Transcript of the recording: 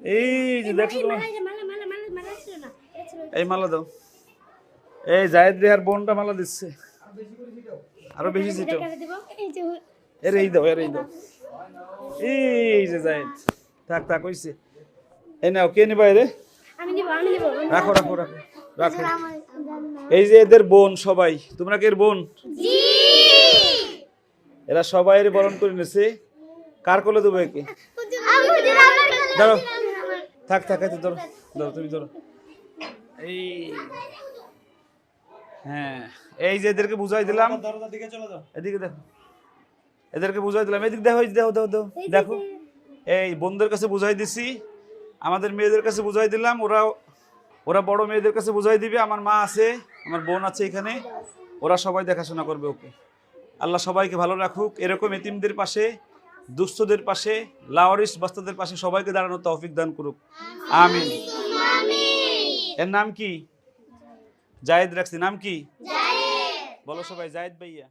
এই যে দেখো এই মালা, দাও। এই জায়েদ রেহার বোনটা মালা দিচ্ছে। আরও বেশি? এই এর এই দাও এর এই দাও। এই যে জায়েদ। থাক থাক হইছে। এই নাও কে নিবা রে। রাখো রাখো রাখো রাখো। এই যে এদের বোন সবাই তোমরা কে এর বোন? এরা সবাই বরণ করে নিছে। কার কোলে দেবো একে? ধরো থাক থাক এই তো ধরো ধরো তুমি ধরো। এই হ্যাঁ এই যে এদেরকে বুঝাই দিলাম। এদিকে দেখো। এদেরকে বুঝাই দিলাম। এদিকে দেখো দেখো দেখো দেখো দেখো। এই বোনদের কাছে বুঝাই দিছি। আমাদের মেয়েদের কাছে বুঝাই দিলাম। ওরা ওরা বড় মেয়েদের কাছে বুঝাই দিবে। আমার মা আছে আমার বোন আছে এখানে। ওরা সবাই দেখাশোনা করবে ওকে। আল্লাহ সবাইকে ভালো রাখুক। এরকম এতিমদের পাশে দুস্থদের পাশে লাওয়ারিস বাস্তাদের পাশে সবাইকে দাঁড়ানো তৌফিক দান করুক। আমিন। এর নাম কি? জায়েদ। রাখছি। নাম কি? বলো সবাই জায়েদ ভাইয়া।